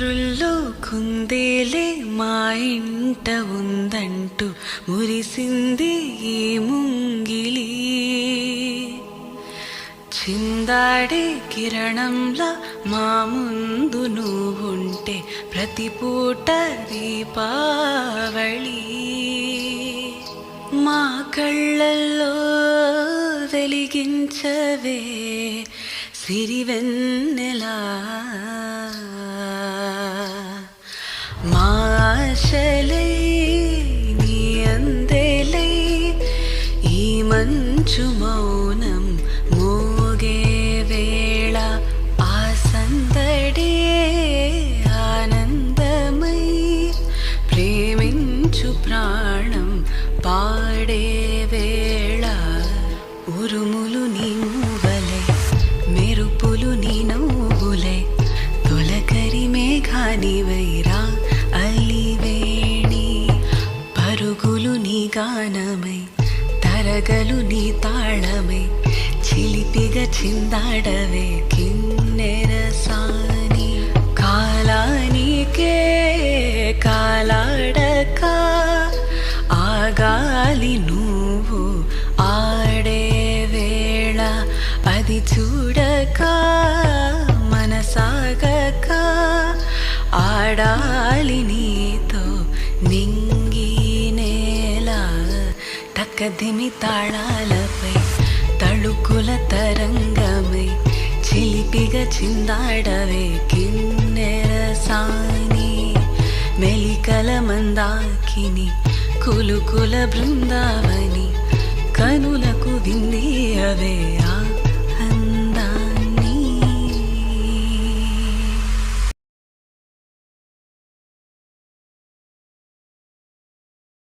అందేలే మా ఇంట ఉందంటూ మురిసింది ఈ ముంగిలి. చిందాడే కిరణంలా మా ముందు నువ్వుంటే ప్రతి పూట దీపావళి. మా కళ్ళల్లో వెలిగించవే సిరివెన్నెలా మా ఆశలై నీ అందేలై ఈ మంచు మౌనం మోగే వేళ ఆ సందడే ఆనందమై ప్రేమించు ప్రాణం పాడే వేళ. ఉరుములు నీ మూవలే మెరుపులు నీ నవ్వులే తొలకరి మేఘాని గానమై తరగలు నీ తాళమై చిలిపిగా చిందాడవే కిన్నెర సాని. కాలానికే కాలాడక ఆగాలి నువ్వు ఆడే వేళ అది చూడక మనసాగక ఆడా కదిమి తాళాలపై తళుకుల తరంగమై చిలిపిగా చిందాడవే కిన్నెరసాని మెలికల మందాకిని కులుకుల బృందావని కనులకు వింది అవే